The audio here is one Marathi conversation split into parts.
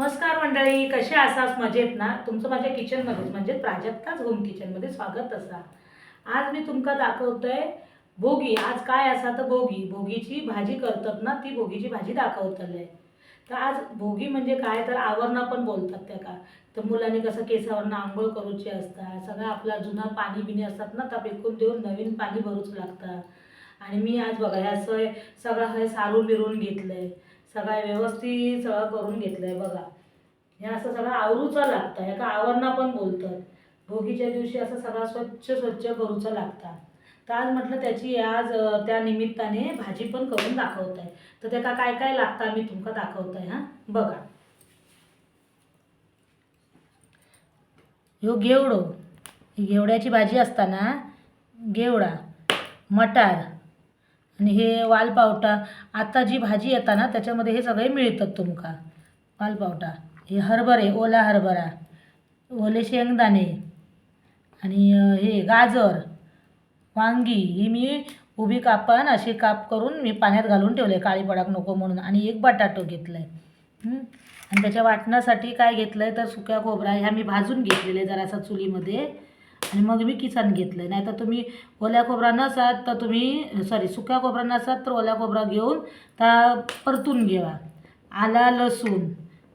नमस्कार मंडळी कसे असाच मजेत ना? तुमचं माझ्या किचनमध्येच म्हणजे प्राजक्ताच होम किचनमध्ये स्वागत असा. आज मी तुमका दाखवतोय भोगी. आज काय असा तर भोगी. भोगीची भाजी करतात ना ती भोगीची भाजी दाखवतले तर आज भोगी म्हणजे काय? तर आवरणं पण बोलतात त्या का? तर मुलांनी कसं केसावरनं आंघोळ करूची असतात सगळं आपला जुना पाणी बिणी असतात ना त्या फेकून देऊन नवीन पाणी भरूच लागतं. आणि मी आज बघा असं सगळं हे सारून बिरून आहे सगळं व्यवस्थित सगळं करून घेतलंय बघा. हे असं सगळं आवरूचं लागतं. ह्याका आवरणं पण बोलतात. भोगीच्या दिवशी असं सगळं स्वच्छ स्वच्छ करूचं लागतं. तर आज म्हटलं त्याची आज त्या निमित्ताने भाजी पण करून दाखवत आहे तर त्याका काय काय लागतं मी तुमका दाखवत आहे हां? बघा. ह्यो घेवडो ही घेवड्याची भाजी असताना घेवडा मटार आणि हे वालपावटा आता जी भाजी येता ना त्याच्यामध्ये हे सगळे मिळतात तुमका. वालपावटा हे हरभरे ओला हरभरा ओले शेंगदाणे आणि हे गाजर वांगी ही मी उभी कापान अशी काप करून मी पाण्यात घालून ठेवले काळी पडाक नको म्हणून. आणि एक बटाटो घेतला आहे आणि त्याच्या वाटण्यासाठी काय घेतलं आहे तर सुक्या खोबरा ह्या मी भाजून घेतलेले जरासा चुलीमध्ये. आणि मग मी किसान घेतलं. आहे नाही तर तुम्ही ओल्या खोबरा नसात तर तुम्ही सॉरी सुक्या खोबरा नसात तर ओल्या खोबरा घेऊन त्या परतून घ्यावा आला लसूण.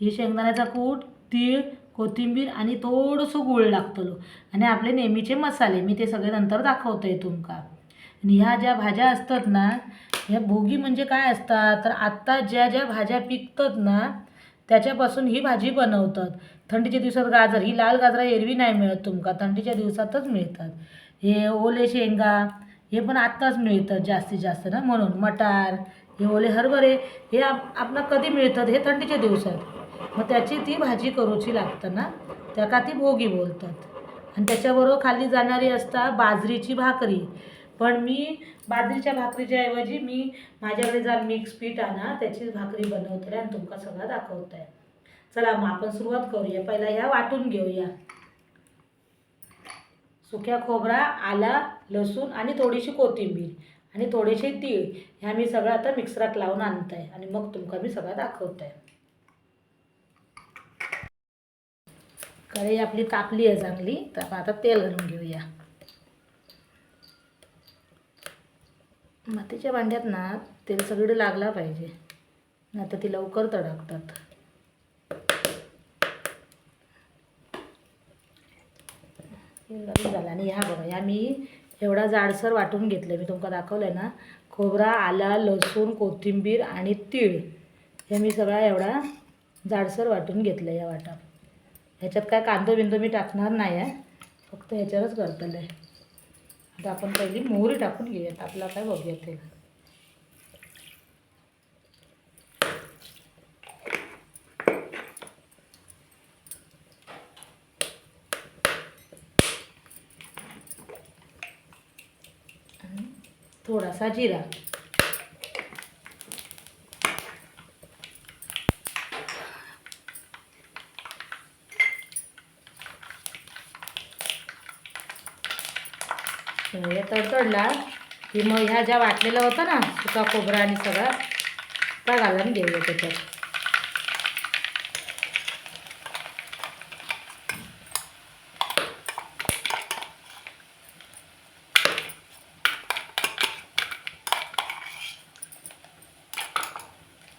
हे शेंगदाण्याचा कूट तीळ कोथिंबीर आणि थोडंसं गूळ लागतलो. आणि आपले नेहमीचे मसाले मी ते सगळे नंतर दाखवतोय तुमका. आणि ह्या ज्या भाज्या असतात ना ह्या भोगी म्हणजे काय असतात? तर आत्ता ज्या ज्या भाज्या पिकतात ना त्याच्यापासून ही भाजी बनवतात. थंडीच्या दिवसात गाजर ही लाल गाजरा एरवी नाही मिळत तुमका. थंडीच्या दिवसातच मिळतात. हे ओले शेंगा हे पण आत्ताच मिळतात जास्तीत जास्त ना म्हणून. मटार हे ओले हरभरे हे आप आपलं कधी मिळतात? हे थंडीच्या दिवसात. मग त्याची ती भाजी करूची लागतं ना? त्याका ती भोगी बोलतात. आणि त्याच्याबरोबर खाली जाणारी असता बाजरीची भाकरी. पण मी बाजरीच्या भाकरीच्या ऐवजी मी माझ्याकडे जा मिक्स पीठ आणा त्याचीच भाकरी बनवते आणि तुमका सगळं दाखवत आहे चला मग आपण सुरुवात करूया. पहिला ह्या वाटून घेऊया. सुक्या खोबरा आला लसूण आणि थोडीशी कोथिंबीर आणि थोडेसे तीळ. ह्या मी सगळं आता मिक्सरात लावून आणत आहे आणि मग तुमका मी सगळं दाखवत आहे कढई आपली तापली आहे चांगली तर आपण आता तेल घालून घेऊया. मातीच्या भांड्यात ना तेल सगळीकडे लागला पाहिजे. नाही तर ती लवकर तडकतात. नवीन झाला झालं. आणि ह्या बघा ह्या मी एवढा जाडसर वाटून घेतलं मी तुमका दाखवलं आहे ना खोबरा आला लसूण कोथिंबीर आणि तीळ हे मी सगळा एवढा जाडसर वाटून घेतलं या वाटा. ह्याच्यात काय कांदो बिंदो मी टाकणार नाही आहे फक्त ह्याच्यावरच करतलं आहे आता आपण पहिली मोहरी टाकून घेऊयात. आपला काय बघूया ते आणि थोडासा जिरा. हे तडतडला की मग ह्या ज्या वाटलेलं होतं ना सुका खोबरा आणि सगळा त्या घालून घेऊया त्याच्यात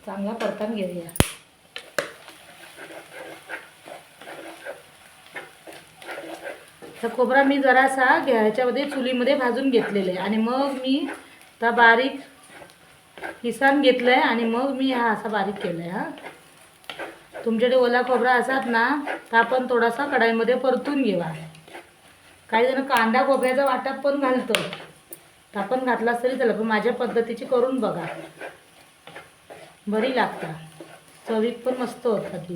चांगला परतान घेऊया. तर खोबरा मी जरासा ह्याच्यामध्ये चुलीमध्ये भाजून घेतलेलं आहे. आणि मग मी त्या बारीक किसान घेतलं आहे आणि मग मी हा असा बारीक केला आहे हा. तुमच्याकडे ओला खोबरा असतात ना तर आपण थोडासा कढाईमध्ये परतून घेवा. काही जण कांदा खोबऱ्याचा वाटप पण घालतो. तर आपण घातलाच तरी चला पण माझ्या पद्धतीची करून बघा. बरी लागता चवीत पण मस्त होतात ती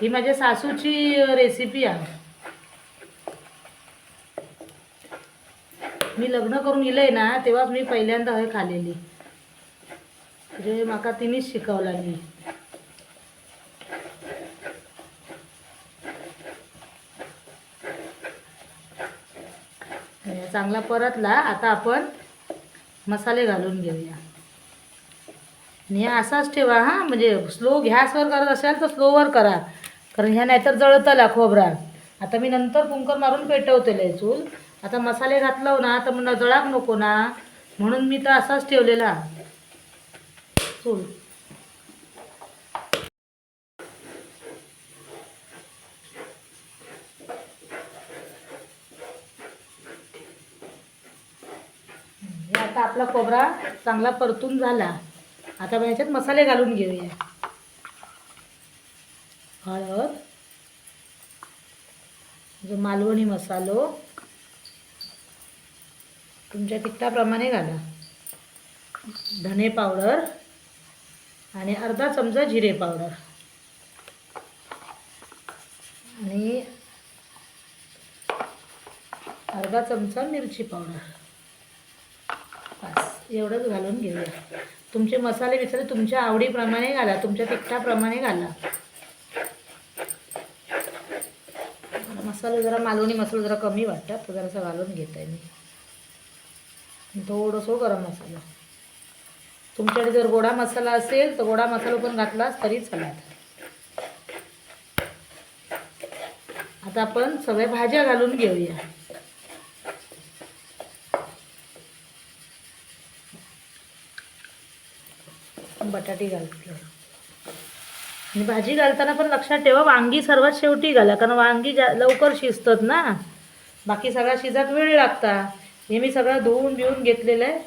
ही माझ्या सासूची रेसिपी आहे. मी लग्न करून गेलंय ना तेव्हाच मी पहिल्यांदा हे खालेली म्हणजे माका तिनेच शिकवला मी. चांगला परतला आता आपण मसाले घालून घेऊया. आणि हे असाच ठेवा हां. म्हणजे स्लो गॅसवर करत असाल तर स्लोवर करा. कारण ह्या नाहीतर जळतला खोबरा आता मी नंतर कुंकर मारून पेटवतेले चूल. आता मसाले घातलं ना तर मग जळाक नको ना. म्हणून मी तर असाच ठेवलेला. चूल. हे आता आपला खोबरा चांगला परतून झाला. आता मग याच्यात मसाले घालून घेऊया. हळद जो मालवणी मसालो तुमच्या तिखटाप्रमाणे घाला. धने पावडर आणि अर्धा चमचा जिरे पावडर. आणि अर्धा चमचा मिरची पावडर. बस एवढंच घालून घेऊया. तुमचे मसाले बिसाले तुमच्या आवडीप्रमाणे घाला तुमच्या तिखटाप्रमाणे घाला. मसाले जरा मालवणी मसाला जरा कमी वाटतात तर जरासं घालून घेत आहे मी. थोडंसं गरम मसाला. तुमच्याकडे जर गोडा मसाला असेल तर गोडा मसाला पण घातलास तरी चालत आता. आपण सगळ्या भाज्या घालून घेऊया. बटाटे घालतो. आणि भाजी घालताना पण लक्षात ठेवा वांगी सर्वात शेवटी घाला कारण वांगी जा लवकर शिजतात ना. बाकी सगळा शिजात वेळ लागता. हे मी सगळं धुवून बिवून घेतलेलं आहे.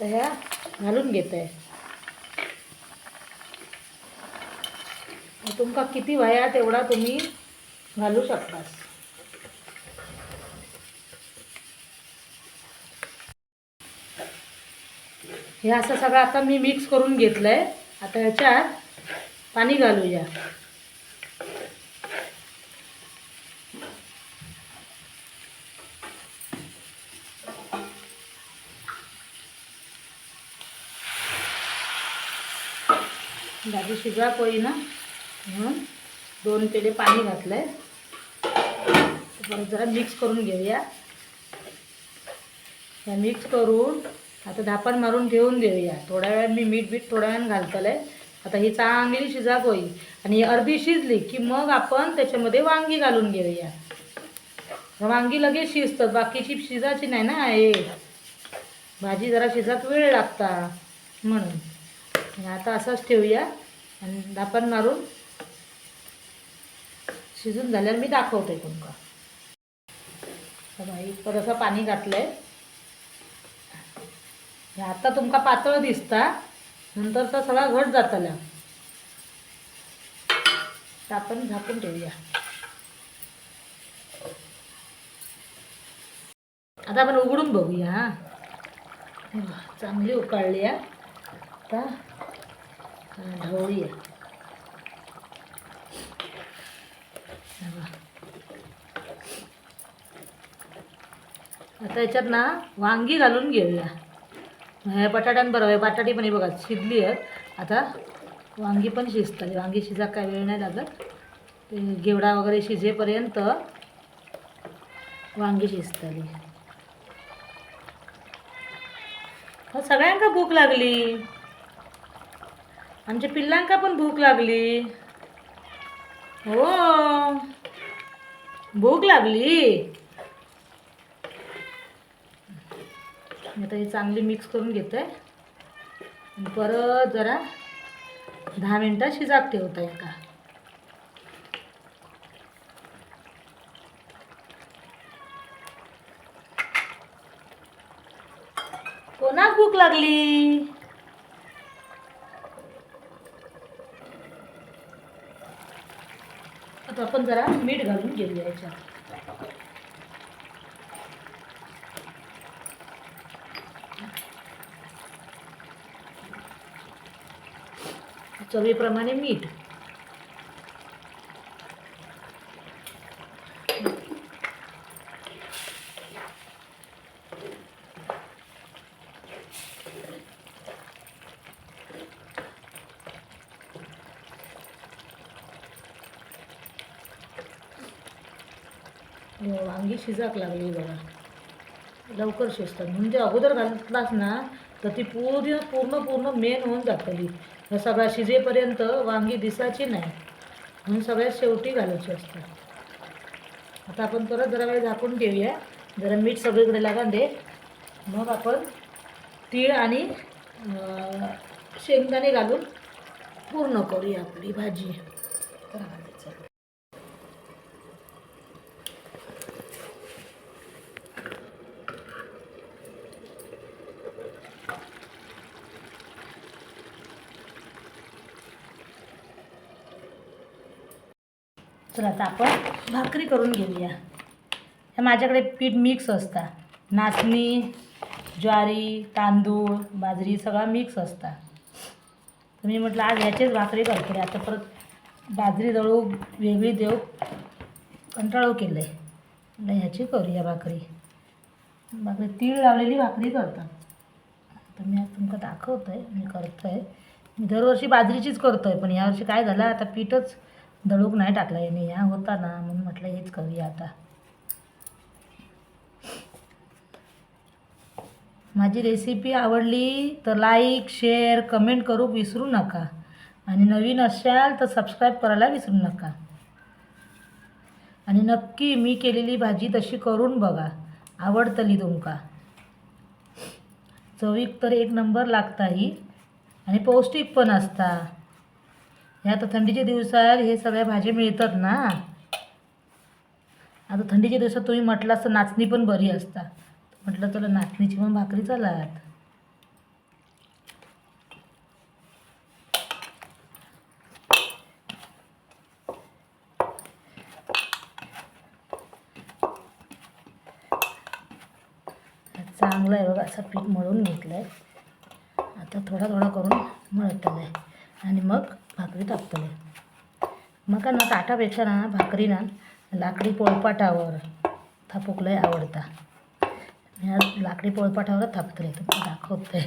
तर ह्या घालून घेत. आहे तुमका किती वया तेवढा तुम्ही घालू शकता हे असं सगळं आता मी मिक्स करून घेतलं आहे आता ह्याच्यात पाणी घालूया. भाजी शिजवा पोळी ना. म्हणून दोन पेले पाणी घातलं आहे परत जरा मिक्स करून घेऊया. ह्या मिक्स करून आता धापण मारून ठेवून देऊया. थोड्या वेळ मी मीठ बीठ थोड्या वेळ घालतलं आहे आता ही चांगली शिजाक होईल. आणि अर्धी शिजली की मग आपण त्याच्यामध्ये वांगी घालून घेऊया. वांगी लगेच शिजतात. बाकीची शिजाची नाही ना हे. भाजी जरा शिजात वेळ लागता म्हणून. आता असंच ठेवूया आणि धापण मारून शिजून झाल्यावर मी दाखवते तुमका बाई थोडंसं पाणी घातलं आहे हे आता तुमका पातळ दिसता. नंतर तर सगळा घट जातला. तर आपण झाकून ठेवूया. आता आपण उघडून बघूया हां. चांगली उकळली आहे आता हा, ढवळूया. आता याच्यात ना वांगी घालून घेऊया. हे बटाट्यांबरोबर बटाटी पण हे बघा शिजली आहेत आता वांगी पण शिजतात. वांगी शिजा काय वेळ नाही लागत. ते गेवडा वगैरे शिजेपर्यंत वांगी शिजतली हो सगळ्यांका भूक लागली. आमच्या पिल्लांका पण भूक लागली. हो. भूक लागली? मी आता हे चांगली मिक्स करून घेते आणि परत जरा दहा मिनटं शिजाप ठेवता आहे का कोणाक भूक लागली? आता आपण जरा मीठ घालून घेऊया याच्यात. चवीप्रमाणे मीठ. हो, वांगी शिजाक लागली बघा. लवकर शिजतात. म्हणजे अगोदर घातलास ना तर ती पूर्ण पूर्ण पूर्ण मेन होऊन जातली ह्या सगळा शिजेपर्यंत वांगी दिसायची नाही. म्हणून सगळ्यात शेवटी घालायची असतात आता आपण परत जरा वेळ झाकून ठेवूया जरा मीठ सगळीकडे लागा दे. मग आपण तीळ आणि शेंगदाणे घालून पूर्ण करूया आपली भाजी तर हळदीचं. चला आता आपण भाकरी करून घेऊया. ह्या माझ्याकडे पीठ मिक्स असतात नाचणी ज्वारी तांदूळ बाजरी सगळा मिक्स असता. तर मी म्हटलं आज ह्याचेच भाकरी करते. आता परत बाजरी दळू वेगळी देऊ कंटाळो केलं आहे म्हटलं ह्याची करूया भाकरी. भाकरी तीळ लावलेली भाकरी करतात. तर मी आज तुमका दाखवतो आहे मी करतो आहे मी दरवर्षी बाजरीचीच करतो आहे पण यावर्षी काय झालं आता पीठच दळूक नाही टाकला याने. ह्या होता ना म्हणून म्हटलं हेच करूया आता. माझी रेसिपी आवडली तर लाईक शेअर कमेंट करू विसरू नका. आणि नवीन असाल तर सबस्क्राईब करायला विसरू नका. आणि नक्की मी केलेली भाजी तशी करून बघा. आवडतली तुमका. चवीक तर एक नंबर लागता ही आणि पौष्टिक पण असता. ह्या आता थंडीच्या दिवसात हे सगळ्या भाज्या मिळतात ना. आता थंडीच्या दिवसात तुम्ही म्हटलं असं नाचणी पण बरी असता. म्हटलं तुला नाचणीची पण भाकरी चलात. चांगलं आहे बघा असं पीठ मळून घेतलं आहे आता थोडा थोडा करून मळतलं आहे आणि मग भाकरी तापतले मग ना ताटापेक्षा ना भाकरी ना लाकडी पोळपाटावर थापूक लय आवडता. मी आज लाकडी पोळपाटावरच थापतले तुम्हाला दाखवते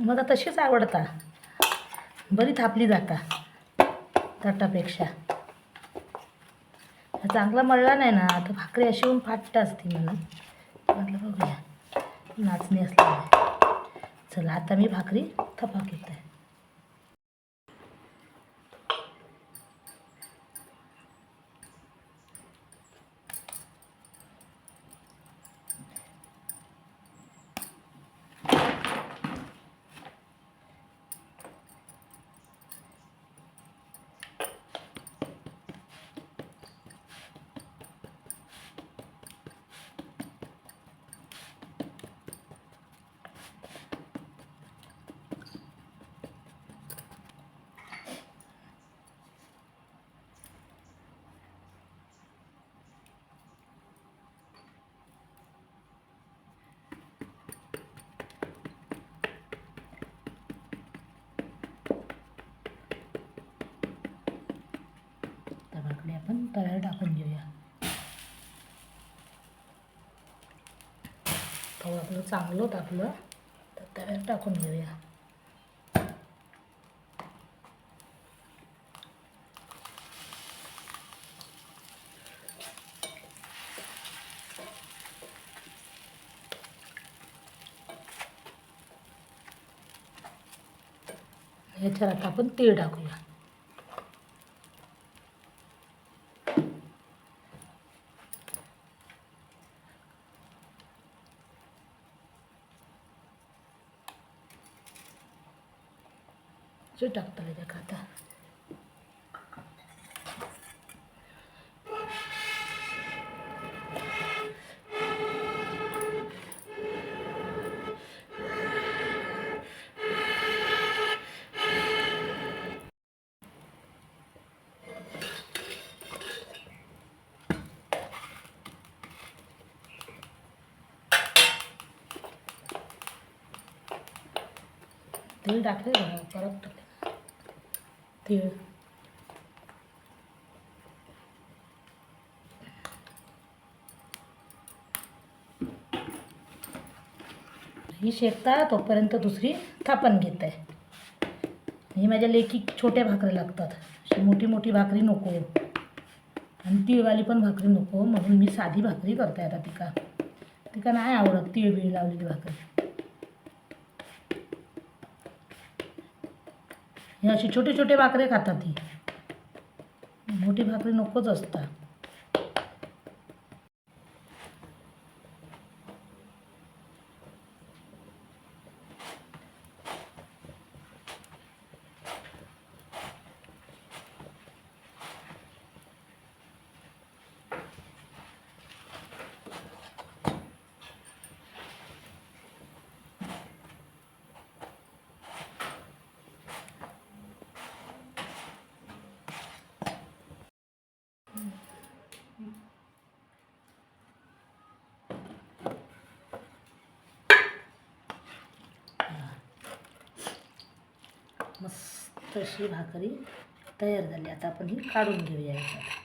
मग तशीच आवडता. बरी थापली जाता ताटापेक्षा. चांगला मळला नाही ना तर भाकरी अशी होऊन फाटत असते म्हणून. म्हटलं बघूया नाचणी असल्यामुळे. चला आता मी भाकरी थपा घेत आहे त्या भाकरी आपण तव्यावर टाकून घेऊया. थोडं आपलं चांगलं टाकलं तर तव्यावर टाकून घेऊया. ह्याच्यावर आता आपण तीळ टाकूया जे टाकता त्या खाता तीळ टाकले बघा परत टाकले. तीळ ही शेकता तोपर्यंत दुसरी थापण घेत. आहे ही माझ्या लेकी छोट्या भाकरी लागतात. अशी मोठी मोठी भाकरी नको. आणि तिळवाली पण भाकरी नको म्हणून मी साधी भाकरी करते आता तिका. तिका नाही आवडत तीळ बीळ लावलेली भाकरी. हे असे छोटे छोटे भाकरे खातात ती मोठी भाकरी नकोच असतात मस्त अशी भाकरी तयार झाली. आता आपण ही काढून घेऊया याच्यात.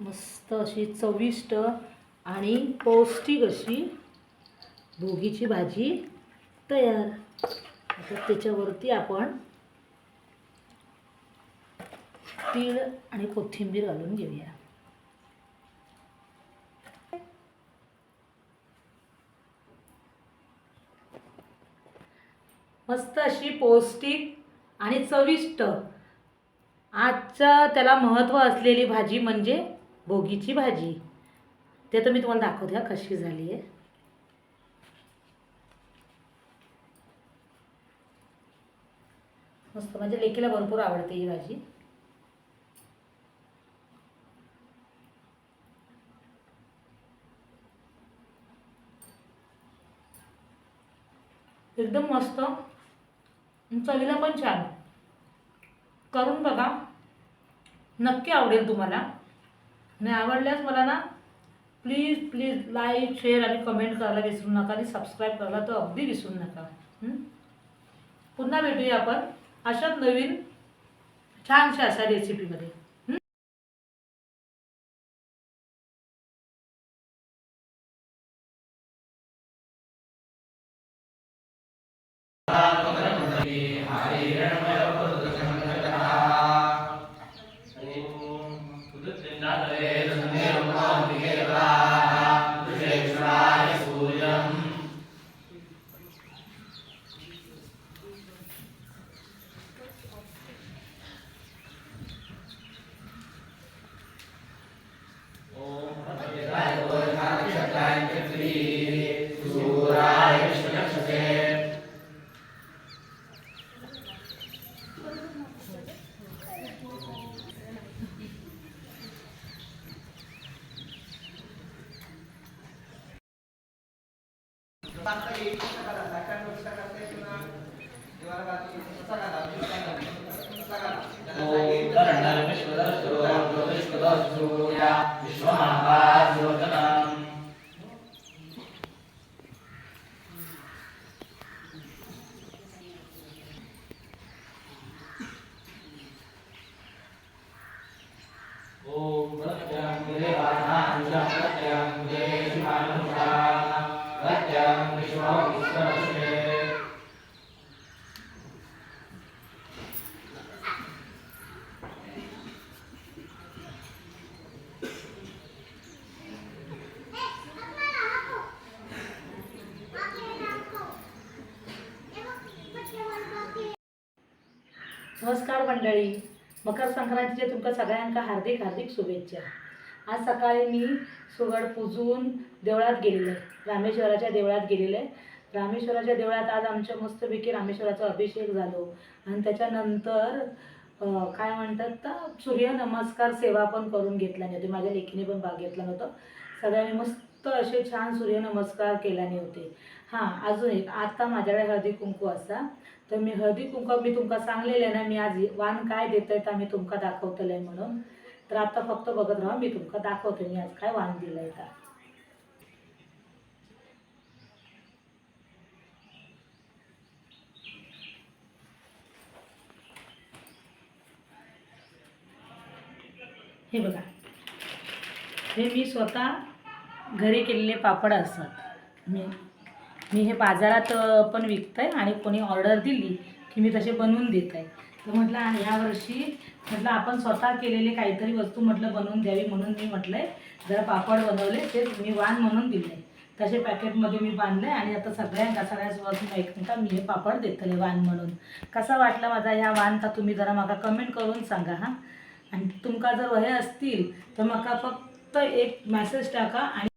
मस्त अशी चविष्ट आणि पौष्टिक अशी भोगीची भाजी तयार. आता त्याच्यावरती आपण तीळ आणि कोथिंबीर घालून घेऊया. मस्त अशी पौष्टिक आणि चविष्ट. आजचं त्याला महत्त्व असलेली भाजी म्हणजे भोगीची भाजी. ते तर मी तुम्हाला दाखवते कशी झाली आहे. मस्त माझ्या लेकीला भरपूर आवडते ही भाजी. एकदम मस्त. चवीला पण छान. करून बघा. नक्की आवडेल तुम्हाला. आणि आवडल्यास मला ना प्लीज प्लीज लाईक शेअर आणि कमेंट करायला विसरू नका आणि सबस्क्राईब करायला तर अगदी विसरू नका. पुन्हा भेटूया आपण अशाच नवीन छानशा अशा रेसिपीमध्ये हं? नमस्कार मंडळी. मकर संक्रांतीचे तुमका सगळ्यांका हार्दिक हार्दिक शुभेच्छा. आज सकाळी मी सुगड पूजून देवळात गेलेले. रामेश्वराच्या देवळात गेलेले. रामेश्वराच्या देवळात आज आमच्या मस्तपैकी रामेश्वराचा अभिषेक झालो. आणि त्याच्यानंतर काय म्हणतात तर सूर्यनमस्कार सेवा पण करून घेतल्याने म्हणजे नव्हती माझ्या लेखीने पण भाग घेतला नव्हता. सगळ्यांनी मस्त तर असे छान सूर्यनमस्कार केल्याने होते. हां अजून एक आत्ता माझ्याकडे हळदी कुंकू असा. तर मी हळदी कुंकू मी तुमका सांगलेलं ना मी आज वान काय देत आहेत आम्ही तुमका दाखवतलंय म्हणून. तर आता फक्त बघत राहा मी तुमका दाखवते मी आज काय वाण दिलंय का हे बघा. हे मी स्वतः घरी केलेले पापड असतात. मी मी हे बाजारात पण विकत आहे आणि कोणी ऑर्डर दिली की मी तसे बनवून देत आहे तर म्हटलं "आ, ह्या वर्षी म्हटलं आपण स्वतः केलेले काहीतरी वस्तू म्हटलं बनवून द्यावी म्हणून मी म्हटलं आहे जरा पापड बनवले ते मी वाण म्हणून दिले तसे पॅकेटमध्ये मी बांधले आणि आता सगळ्यांना सगळ्याच वस्तू एकमेका मी हे पापड देतले वाण म्हणून. कसा वाटला माझा ह्या वाण? का तुम्ही जरा मला कमेंट करून सांगा हां. आणि तुमका जर वहे असतील तर मला फक्त एक मॅसेज टाका आणि